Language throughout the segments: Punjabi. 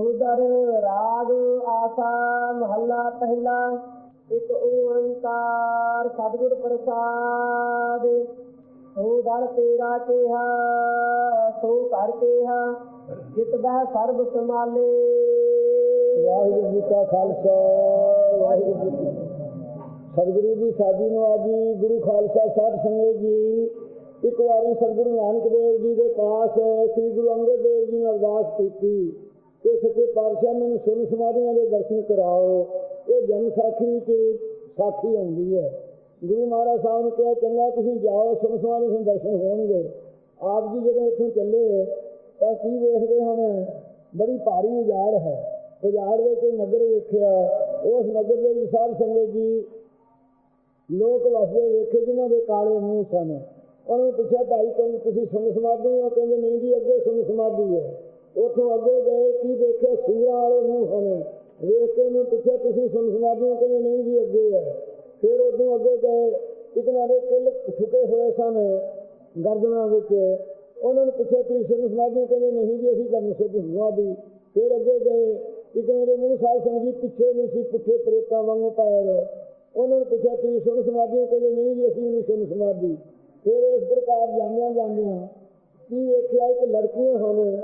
ਉਦਰ ਰਾਗ ਆਸਾ ਮਹੱਲਾ ਪਹਿਲਾ, ਇੱਕ ਓੰਕਾਰ ਸਤਿਗੁਰ ਪ੍ਰਸਾਦ। ਸੋ ਦਰ ਤੇਰਾ ਕਿਹਾ, ਸੋ ਘਰ ਕਿਹਾ, ਜਿਤ ਬਹਿ ਸਰਬ ਸਮਾਲੇ ਵਾਹਿਗੁਰੂ ਜੀ ਕਾ ਖਾਲਸਾ, ਵਾਹਿਗੁਰੂ ਜੀ ਕੀ ਸਤਿਗੁਰੂ ਜੀ ਸਾਡੀ ਨਵਾਜੀ ਗੁਰੂ ਖਾਲਸਾ ਸਾਹਿਬ ਸੰਗਤ ਜੀ, ਇੱਕ ਵਾਰੀ ਸਤਿਗੁਰੂ ਨਾਨਕ ਦੇਵ ਜੀ ਦੇ ਪਾਸ, ਸ੍ਰੀ ਗੁਰੂ ਅੰਗਦ ਦੇਵ ਜੀ ਨੇ ਅਰਦਾਸ ਕੀਤੀ। ਕਿ ਸੱਚੇ ਪਾਤਸ਼ਾਹ ਮੈਨੂੰ ਸੁਨ ਸਮਾਧੀਆਂ ਦੇ ਦਰਸ਼ਨ ਕਰਾਓ। ਇਹ ਜਨ ਸਾਖੀ ਵਿੱਚ ਸਾਖੀ ਆਉਂਦੀ ਹੈ। ਗੁਰੂ ਮਹਾਰਾਜ ਸਾਹਿਬ ਨੇ ਕਿਹਾ, ਚੰਗਾ, ਤੁਸੀਂ ਜਾਓ, ਸੁਣ ਸਮਾਧੀ ਦੇ ਦਰਸ਼ਨ ਹੋਣਗੇ। ਆਪ ਜੀ ਜਦੋਂ ਇੱਥੋਂ ਚੱਲੇ, ਤਾਂ ਕੀ ਵੇਖਦੇ ਹਨ? ਬੜੀ ਭਾਰੀ ਉਜਾੜ ਹੈ। ਉਜਾੜ ਵਿੱਚ ਨਗਰ ਵੇਖਿਆ, ਉਸ ਨਗਰ ਦੇ ਵਿੱਚ ਸਾਧ ਸੰਗਤ ਜੀ, ਲੋਕ ਵਸਦੇ ਵੇਖੇ, ਜਿਨ੍ਹਾਂ ਦੇ ਕਾਲੇ ਮੂੰਹ ਸਨ। ਉਹਨਾਂ ਨੂੰ ਪੁੱਛਿਆ, ਭਾਈ ਤੁਮ ਤੁਸੀਂ ਸੁਣ ਸਮਾਧੀ ਹੋ? ਕਹਿੰਦੇ, ਨਹੀਂ ਜੀ, ਅੱਗੇ ਸੁਣ ਸਮਾਧੀ ਹੈ। ਉੱਥੋਂ ਅੱਗੇ ਗਏ ਕੀ ਦੇਖਿਆ? ਸੂਰਾਂ ਵਾਲੇ ਮੂੰਹ ਹਨ ਵੇਖ ਕੇ ਉਹਨੂੰ ਪੁੱਛਿਆ, ਤੁਸੀਂ ਸੁਨ ਸਮਾਧੀ ਕਹਿੰਦੇ ਨਹੀਂ ਜੀ, ਅੱਗੇ ਹੈ ਫਿਰ ਉਦੋਂ ਅੱਗੇ ਗਏ। ਇਤਨਾ ਦੇ ਕਿਲ ਠੁਕੇ ਹੋਏ ਸਨ ਗਰਦਨਾਂ ਵਿੱਚ। ਉਹਨਾਂ ਨੂੰ ਪੁੱਛਿਆ, ਤੁਸੀਂ ਸੁਨ ਸਮਾਧੀ ਹੋ ਕਹਿੰਦੇ ਨਹੀਂ ਜੀ, ਅਸੀਂ ਤਾਂ ਤੁਹਾਨੂੰ ਸੁਧ ਸਮਾਧੀ ਫਿਰ ਅੱਗੇ ਗਏ। ਇਤਨਾ ਦੇ ਮੂੰਹ ਸਾਹਿਬ ਸਿੰਘ ਜੀ, ਪਿੱਛੇ ਨਹੀਂ ਸੀ, ਪੁੱਠੇ ਪ੍ਰੇਤਾਂ ਵਾਂਗੂ ਪੈਰ। ਉਹਨਾਂ ਨੂੰ ਪੁੱਛਿਆ, ਤੁਸੀਂ ਸੁਣ ਸਮਾਧੀ ਕਹਿੰਦੇ ਨਹੀਂ ਜੀ, ਅਸੀਂ ਨਹੀਂ ਸੁਣ ਸਮਾਧੀ ਫਿਰ ਇਸ ਪ੍ਰਕਾਰ ਜਾਂਦਿਆਂ ਜਾਂਦਿਆਂ ਕੀ ਵੇਖਿਆ ਕਿ ਲੜਕੀਆਂ ਹਨ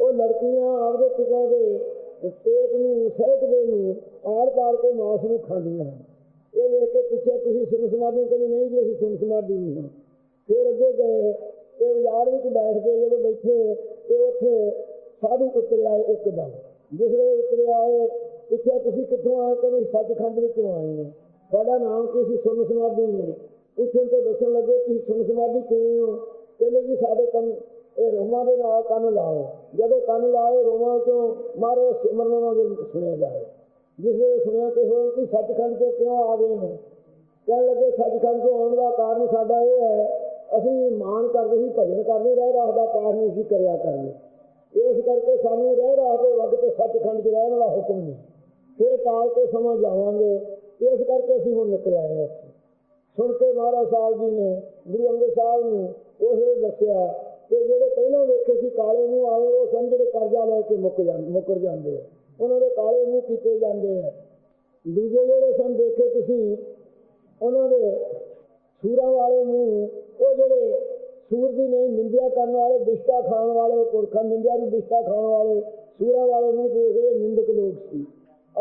ਉਹ ਲੜਕੀਆਂ ਆਪਦੇ ਪਿਤਾ ਦੇ ਪੇਟ ਨੂੰ ਸਹਿਕਦੇ ਨੂੰ ਆੜ ਪਾੜ ਕੇ ਮਾਸ ਨੂੰ ਖਾਂਦੀਆਂ ਹਨ। ਇਹ ਵੇਖ ਕੇ ਪੁੱਛਿਆ, ਤੁਸੀਂ ਸੁਣ ਸਮਾਧੀ ਕਹਿੰਦੇ ਨਹੀਂ ਜੀ ਅਸੀਂ ਸੁਣ ਸਮਾਧੀ ਨਹੀਂ ਹਾਂ। ਫਿਰ ਅੱਗੇ ਗਏ ਤੇ ਬਾਜ਼ਾਰ ਵਿੱਚ ਬੈਠ ਕੇ ਜਦੋਂ ਬੈਠੇ ਤੇ ਉੱਥੇ ਸਾਧੂ ਉਤਰਿਆ ਇੱਕਦਮ। ਜਿਸ ਵੇਲੇ ਉਤਰਿਆ ਆਏ ਪੁੱਛਿਆ, ਤੁਸੀਂ ਕਿੱਥੋਂ ਆਏ? ਕਹਿੰਦੇ ਸੱਚਖੰਡ ਵਿੱਚੋਂ ਆਏ ਹਾਂ। ਤੁਹਾਡਾ ਨਾਮ ਕੀ ਸੀ? ਸੁਣ ਸਮਾਧੀ ਨੇ ਪੁੱਛਣ ਤੋਂ ਦੱਸਣ ਲੱਗੇ, ਤੁਸੀਂ ਸੁਣ ਸਮਾਧੀ ਕਿਵੇਂ ਹੋ? ਕਹਿੰਦੇ, ਜੀ, ਸਾਡੇ ਕੰਨ ਇਹ ਰੋਮਾਂ ਦੇ ਨਾਲ ਕੰਨ ਲਾਓ। ਜਦੋਂ ਕੰਨ ਲਾਏ ਰੋਮਾਂ ਚੋਂ, ਮਾਰੇ ਸਿਮਰਨ ਉਹਨਾਂ ਸੁਣਿਆ ਜਾਵੇ। ਜਿਸ ਵੇਲੇ ਸੁਣਿਆ ਕਿ ਹੋਰ ਕਿ ਸੱਚਖੰਡ ਤੋਂ ਕਿਉਂ ਆ ਗਏ ਹੋ? ਕਹਿਣ ਲੱਗੇ, ਸੱਚਖੰਡ ਤੋਂ ਆਉਣ ਦਾ ਕਾਰਨ ਸਾਡਾ ਇਹ ਹੈ, ਅਸੀਂ ਮਾਨ ਕਰਦੇ ਸੀ, ਭਜਨ ਕਰਦੇ, ਰਹਿ ਰਾਹ ਦਾ ਪਾਠ ਨਹੀਂ ਸੀ ਕਰਿਆ ਕਰਦੇ। ਇਸ ਕਰਕੇ ਸਾਨੂੰ ਰਹਿ ਰਾਹ ਦੇ ਵਕਤ ਸੱਚਖੰਡ 'ਚ ਰਹਿਣ ਦਾ ਹੁਕਮ ਨਹੀਂ। ਫਿਰ ਕਾਲ ਤੇ ਸਮਾਂ ਜਾਵਾਂਗੇ। ਇਸ ਕਰਕੇ ਅਸੀਂ ਹੁਣ ਨਿਕਲ ਆਏ ਉੱਥੇ। ਸੁਣ ਕੇ ਮਹਾਰਾਜ ਸਾਹਿਬ ਜੀ ਨੇ ਗੁਰੂ ਅੰਗਦ ਸਾਹਿਬ ਨੂੰ ਉਸ ਵੇਲੇ ਦੱਸਿਆ ਕਿ ਜਿਹੜੇ ਪਹਿਲਾਂ ਵੇਖੇ ਸੀ ਕਾਲੇ ਮੂੰਹ ਵਾਲੇ, ਉਹ ਸਨ ਜਿਹੜੇ ਕਰਜ਼ਾ ਲੈ ਕੇ ਮੁੱਕ ਜਾਂਦੇ ਮੁੱਕਰ ਜਾਂਦੇ ਆ। ਉਹਨਾਂ ਦੇ ਕਾਲੇ ਮੂੰਹ ਕੀਤੇ ਜਾਂਦੇ ਆ। ਦੂਜੇ ਜਿਹੜੇ ਸਨ ਦੇਖੇ ਤੁਸੀਂ, ਉਹਨਾਂ ਦੇ ਸੂਰਾਂ ਵਾਲੇ ਮੂੰਹ, ਉਹ ਜਿਹੜੇ ਸੂਰ ਦੀ ਨਹੀਂ, ਨਿੰਦਿਆ ਕਰਨ ਵਾਲੇ ਬਿਸ਼ਤਾ ਖਾਣ ਵਾਲੇ, ਉਹ ਪੁਰਖਾਂ, ਨਿੰਦਿਆ ਦੀ ਬਿਸ਼ਤਾ ਖਾਣ ਵਾਲੇ, ਸੂਰਾਂ ਵਾਲੇ ਮੂੰਹ ਦੇਖੇ ਨਿੰਦਕ ਲੋਕ ਸੀ।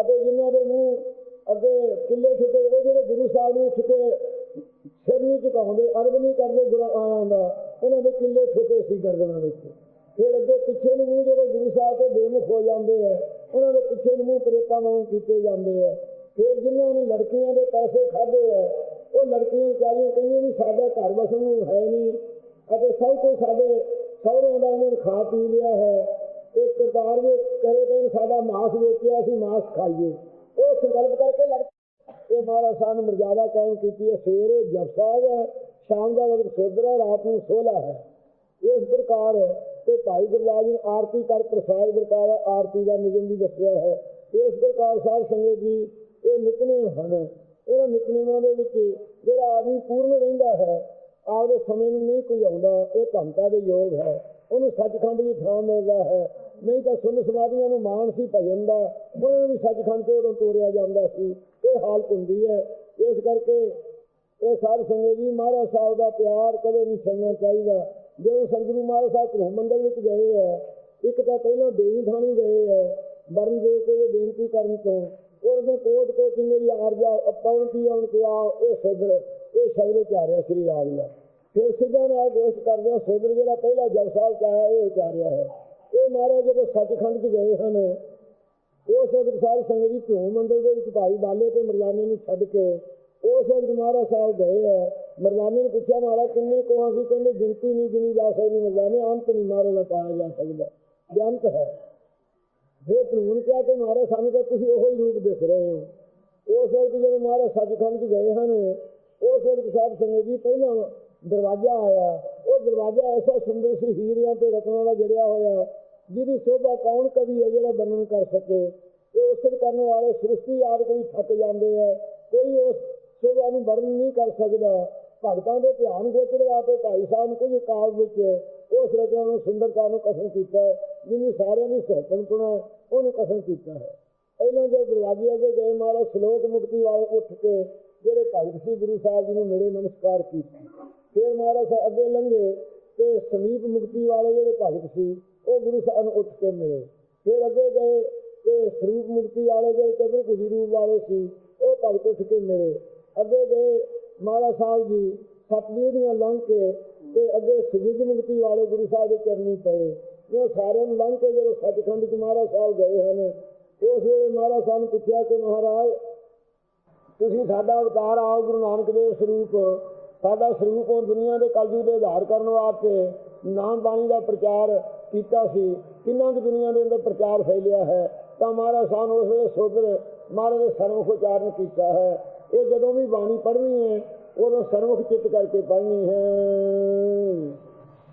ਅਤੇ ਜਿਨ੍ਹਾਂ ਦੇ ਮੂੰਹ ਅੱਗੇ ਕਿੱਲੇ ਛੁੱਟੇ ਉਹ ਜਿਹੜੇ ਗੁਰੂ ਸਾਹਿਬ ਨੂੰ ਉੱਠ ਕੇ ਸਿਰ ਨਹੀਂ ਝੁਕਾਉਂਦੇ ਅਰਬ ਨਹੀਂ ਕਰਦੇ ਗੁਰਾਂ ਆਇਆਂ ਉਹਨਾਂ ਦੇ ਕਿੱਲੇ ਠੁਕੇ ਸੀ ਗਰਦਨਾਂ ਵਿੱਚ। ਫਿਰ ਅੱਗੇ ਪਿੱਛੇ ਨੂੰ ਮੂੰਹ ਜਿਹੜੇ ਗੁਰੂ ਸਾਹਿਬ ਤੋਂ ਬੇਮੁਖ ਹੋ ਜਾਂਦੇ ਆ, ਉਹਨਾਂ ਦੇ ਪਿੱਛੇ ਨੂੰ ਮੂੰਹ ਪ੍ਰੇਤਾਂ ਵਾਂਗੂ ਕੀਤੇ ਜਾਂਦੇ ਆ। ਫਿਰ ਜਿਨ੍ਹਾਂ ਨੇ ਲੜਕੀਆਂ ਦੇ ਪੈਸੇ ਖਾਦੇ ਆ, ਉਹ ਲੜਕੀਆਂ ਵਿਚਾਰੀਆਂ ਕਹਿੰਦੀਆਂ ਵੀ ਸਾਡਾ ਘਰ ਵਸਣ ਨੂੰ ਹੈ ਨਹੀਂ। ਅਤੇ ਸਭ ਕੁਝ ਸਾਡੇ ਸਹੁਰਿਆਂ ਦਾ ਇਹਨਾਂ ਨੇ ਖਾ ਪੀ ਲਿਆ ਹੈ। ਤੇ ਕਰਤਾਰ ਵੀ ਕਰੇ ਤੇ ਸਾਡਾ ਮਾਸ ਵੇਚਿਆ ਅਸੀਂ ਮਾਸ ਖਾਈਏ। ਉਹ ਸੰਕਲਪ ਕਰਕੇ ਲੜ ਇਹ ਮਹਾਰਾਜ ਸਾਹਿਬ ਨੇ ਮਰਜ਼ਾਦਾ ਕਾਇਮ ਕੀਤੀ ਹੈ। ਸਵੇਰੇ ਜਪ ਸਾਹਿਬ ਹੈ ਸ਼ਾਮ ਦਾ ਵਕਤ ਸੋਧਰਾ ਰਾਤ ਨੂੰ ਸੋਲਾ ਹੈ। ਇਸ ਪ੍ਰਕਾਰ ਤੇ ਭਾਈ ਗੁਰਦਾਸ ਜੀ ਨੇ ਆਰਤੀ ਕਰ, ਪ੍ਰਸਾਦ ਵਰਤਾਵਾ ਆਰਤੀ ਦਾ ਨਿਯਮ ਵੀ ਦੱਸਿਆ ਹੈ। ਇਸ ਪ੍ਰਕਾਰ ਸਾਹਿਬ ਸੰਗਤ ਜੀ, ਇਹ ਨਿਤਨੇਮ ਹਨ। ਇਹਨਾਂ ਨਿਤਨੇਮਾਂ ਦੇ ਵਿੱਚ ਜਿਹੜਾ ਆਦਮੀ ਪੂਰਨ ਰਹਿੰਦਾ ਹੈ, ਆਪਦੇ ਸਮੇਂ ਨੂੰ ਨਹੀਂ ਕੋਈ ਆਉਂਦਾ, ਉਹ ਧੰਤਾ ਦੇ ਯੋਗ ਹੈ। ਉਹਨੂੰ ਸੱਚਖੰਡ ਦੀ ਥਾਂ ਮਿਲਦਾ ਹੈ। ਨਹੀਂ ਤਾਂ ਸੁਨ ਸਮਾਧੀਆਂ ਨੂੰ ਮਾਨ ਸੀ ਭਜਨ ਦਾ, ਉਹਨਾਂ ਨੂੰ ਵੀ ਸੱਚਖੰਡ ਤੋਂ ਉਦੋਂ ਤੋਰਿਆ ਜਾਂਦਾ ਸੀ। ਇਹ ਹਾਲਤ ਹੁੰਦੀ ਹੈ। ਇਸ ਕਰਕੇ ਇਹ ਸਾਧ ਸੰਗਤ ਜੀ, ਮਹਾਰਾਜ ਸਾਹਿਬ ਦਾ ਪਿਆਰ ਕਦੇ ਨਹੀਂ ਛੱਡਣਾ ਚਾਹੀਦਾ। ਜਦੋਂ ਸਤਿਗੁਰੂ ਮਹਾਰਾਜ ਸਾਹਿਬ ਗ੍ਰਹ ਮੰਡਲ ਵਿੱਚ ਗਏ ਹੈ, ਇੱਕ ਤਾਂ ਪਹਿਲਾਂ ਦੇਈ ਥਾਣੀ ਗਏ ਹੈ ਬਰਨ ਦੇ ਕੇ ਬੇਨਤੀ ਕਰਨ ਤੋਂ। ਉਹਨੇ ਕੋਟ ਕੋਟ ਮੇਰੀ ਆਰਜਾ ਪਵਨ ਕੀ ਆਉਣ ਕੇ ਆਓ ਇਹ ਸੁਧਰ ਇਹ ਸ਼ਬਦ ਉਚਾਰਿਆ ਸ੍ਰੀ ਰਾਜ ਦਾ। ਫਿਰ ਸਿੱਧਾ ਨਾਲ ਗੋਸ਼ਟ ਕਰਦਿਆਂ ਆ ਜਿਹੜਾ ਪਹਿਲਾ ਜਪ ਸਾਹਿਬ ਚ ਆਇਆ, ਇਹ ਉਚਾਰਿਆ ਹੈ। ਇਹ ਮਹਾਰਾਜ ਜਦੋਂ ਸੱਚਖੰਡ ਚ ਗਏ ਹਨ, ਉਸ ਵਕਤ ਸਾਹਿਬ ਸੰਗਤ ਜੀ ਧੂਮ ਮੰਡਲ ਦੇ ਵਿੱਚ ਭਾਈ ਬਾਲੇ ਤੇ ਮਰਦਾਨੇ ਨੂੰ ਛੱਡ ਕੇ ਉਸ ਵਕਤ ਮਹਾਰਾਜ ਸਾਹਿਬ ਗਏ ਹੈ ਮਰਦਾਨੇ ਨੇ ਪੁੱਛਿਆ, ਮਹਾਰਾਜ, ਕਿੰਨੇ ਕੋਹਾਂ ਸੀ? ਕਹਿੰਦੇ, ਗਿਣਤੀ ਨਹੀਂ ਗਿਣੀ ਜਾ ਸਕਦੀ ਮਰਦਾਨੇ, ਅੰਤ ਨਹੀਂ ਮਹਾਰਾਜ ਦਾ ਪਾਇਆ ਜਾ ਸਕਦਾ। ਇਹ ਅੰਤ ਹੈ। ਫਿਰ ਧੂਮ ਕਿਹਾ ਕਿ ਮਹਾਰਾਜ, ਸਾਨੂੰ ਤਾਂ ਤੁਸੀਂ ਉਹੋ ਹੀ ਰੂਪ ਦਿਖ ਰਹੇ ਹੋ। ਉਸ ਵਕਤ ਜਦੋਂ ਮਹਾਰਾਜ ਸੱਚਖੰਡ ਚ ਗਏ ਹਨ, ਉਸ ਵਕਤ ਸਾਹਿਬ ਸੰਗਤ ਜੀ ਪਹਿਲਾਂ ਦਰਵਾਜ਼ਾ ਆਇਆ। ਉਹ ਦਰਵਾਜ਼ਾ ਐਸਾ ਸੁੰਦਰ ਸੀ, ਹੀਰਿਆਂ ਤੇ ਰਤਨਾਂ ਦਾ ਜੜਿਆ ਹੋਇਆ, ਜਿਹਦੀ ਸ਼ੋਭਾ ਕੌਣ ਕਵੀ ਹੈ ਜਿਹੜਾ ਵਰਣਨ ਕਰ ਸਕੇ। ਤੇ ਉਸਤ ਕਰਨ ਵਾਲੇ ਸ੍ਰਿਸ਼ਟੀ ਆਦਿ ਕੋਈ ਥੱਕ ਜਾਂਦੇ ਆ। ਕੋਈ ਉਸ ਸ਼ੋਭਾ ਨੂੰ ਵਰਣਨ ਨਹੀਂ ਕਰ ਸਕਦਾ। ਭਗਤਾਂ ਦੇ ਧਿਆਨ ਗੋਚਰ ਵਾਸਤੇ ਭਾਈ ਸਾਹਿਬ ਨੇ ਕੁਝ ਕਾਲ ਵਿੱਚ ਉਸ ਰਚਨਾ ਨੂੰ, ਸੁੰਦਰਤਾ ਨੂੰ ਕਸਮ ਕੀਤਾ ਹੈ। ਜਿਨੀ ਸਾਰਿਆਂ ਦੀ ਸੋਹਣਪੁਣਾ ਉਹਨੂੰ ਕਸਮ ਕੀਤਾ ਹੈ। ਪਹਿਲਾਂ ਜੋ ਦਰਵਾਜ਼ੇ ਅੱਗੇ ਗਏ, ਮਹਾਰਾਜ ਸ਼ਲੋਕ ਮੁਕਤੀ ਵਾਲੇ ਉੱਠ ਕੇ ਜਿਹੜੇ ਭਗਤ ਸੀ, ਗੁਰੂ ਸਾਹਿਬ ਜੀ ਨੂੰ ਮੇਰੇ ਨਮਸਕਾਰ ਕੀਤੀ। ਫਿਰ ਮਹਾਰਾਜ ਸਾਹਿਬ ਅੱਗੇ ਲੰਘੇ ਤੇ ਸਮੀਪ ਮੁਕਤੀ ਵਾਲੇ ਜਿਹੜੇ ਭਗਤ ਸੀ, ਉਹ ਗੁਰੂ ਸਾਹਿਬ ਨੂੰ ਉੱਠ ਕੇ ਮਿਲੇ। ਫਿਰ ਅੱਗੇ ਗਏ ਤੇ ਸਰੂਪ ਮੁਕਤੀ ਵਾਲੇ ਜਿਹੜੇ ਚਤੁਰ ਕੁਜੀ ਰੂਪ ਵਾਲੇ ਸੀ, ਉਹ ਭਗਤ ਉੱਠ ਕੇ ਮਿਲੇ। ਅੱਗੇ ਗਏ ਮਹਾਰਾਜ ਸਾਹਿਬ ਜੀ ਸਤਿਯੁਗ ਦੀਆਂ ਲੰਘ ਕੇ ਤੇ ਅੱਗੇ ਸਜੀਦ ਮੁਕਤੀ ਵਾਲੇ ਗੁਰੂ ਸਾਹਿਬ ਦੇ ਚਰਨੀ ਪਏ। ਇਹ ਸਾਰਿਆਂ ਨੂੰ ਲੰਘ ਕੇ ਜਦੋਂ ਸੱਚਖੰਡ ਚ ਮਹਾਰਾਜ ਸਾਹਿਬ ਗਏ ਹਨ, ਉਸ ਵੇਲੇ ਮਹਾਰਾਜ ਸਾਹਿਬ ਨੂੰ ਪੁੱਛਿਆ ਕਿ ਮਹਾਰਾਜ, ਤੁਸੀਂ ਸਾਡਾ ਅਵਤਾਰ ਆਓ ਗੁਰੂ ਨਾਨਕ ਦੇਵ ਸਰੂਪ। ਸਾਡਾ ਸਰੂਪ ਉਹ ਦੁਨੀਆ ਦੇ ਕਲਯੁਗ ਦੇ ਆਧਾਰ ਕਰਨ ਵਾਸਤੇ ਨਾਮ ਬਾਣੀ ਦਾ ਪ੍ਰਚਾਰ ਕੀਤਾ ਸੀ। ਕਿੰਨਾ ਕੁ ਦੁਨੀਆ ਦੇ ਅੰਦਰ ਪ੍ਰਚਾਰ ਫੈਲਿਆ ਹੈ? ਤਾਂ ਮਹਾਰਾਜ ਸਾਹਿਬ ਨੇ ਉਸ ਵੇਲੇ ਸੋਦਰ ਮਹਾਰਾਜ ਦੇ ਸਰਮੁਖ ਉਚਾਰਨ ਕੀਤਾ ਹੈ। ਇਹ ਜਦੋਂ ਵੀ ਬਾਣੀ ਪੜ੍ਹਨੀ ਹੈ ਉਦੋਂ ਸਰਮੁਖ ਚਿੱਤ ਕਰਕੇ ਪੜ੍ਹਨੀ ਹੈ।